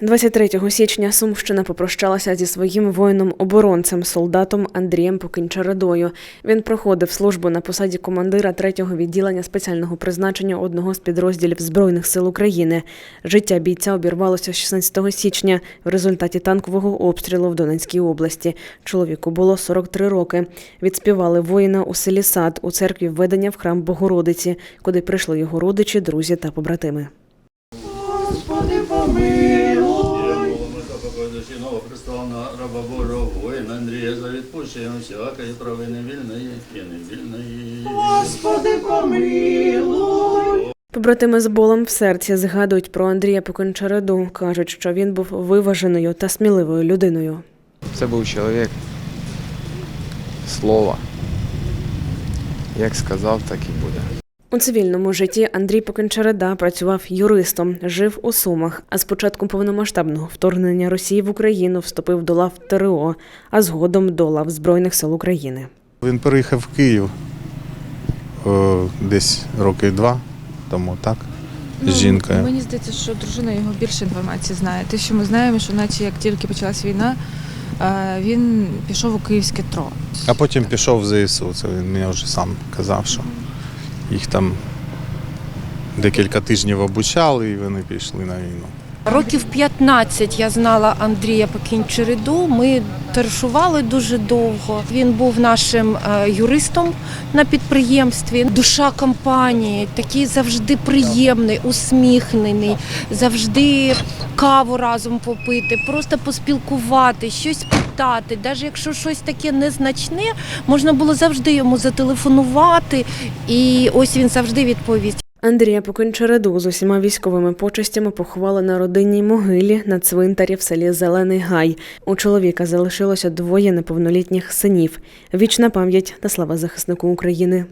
23 січня Сумщина попрощалася зі своїм воїном-оборонцем, солдатом Андрієм Покінчарадою. Він проходив службу на посаді командира 3-го відділення спеціального призначення одного з підрозділів Збройних сил України. Життя бійця обірвалося 16 січня в результаті танкового обстрілу в Донецькій області. Чоловіку було 43 роки. Відспівали воїна у селі Сад у церкві введення в храм Богородиці, куди прийшли його родичі, друзі та побратими. Нового Христовна, раба Божого, воїна Андрія, за відпущення всякої провини вільної і невільної. Господи, помилуй. Побратими з болем в серці згадують про Андрія Покончараду. кажуть, що він був виваженою та сміливою людиною. Це був чоловік слова. Як сказав, так і буде. У цивільному житті Андрій Покончарада працював юристом, жив у Сумах, а з початком повномасштабного вторгнення Росії в Україну вступив до лав ТРО, а згодом до лав Збройних сил України. Він переїхав в Київ о, десь роки два тому, так? З жінкою. Ну, Мені здається, що дружина його більше інформації знає. Те, що ми знаємо, що наче як тільки почалась війна, е, він пішов у київське ТРО. А потім пішов в ЗСУ. Це він мені вже сам казав, що їх там декілька тижнів обучали і вони пішли на війну. Років 15 я знала Андрія Покінчериду. Ми товаришували дуже довго. Він був нашим е, юристом на підприємстві. Душа компанії, такий завжди приємний, усміхнений, завжди каву разом попити, просто поспілкувати, щось питати. Навіть якщо щось таке незначне, можна було завжди йому зателефонувати, і ось він завжди відповість. Андрія Покончараду з усіма військовими почестями поховали на родинній могилі на цвинтарі в селі Зелений Гай. У чоловіка залишилося двоє неповнолітніх синів. Вічна пам'ять та слава захиснику України.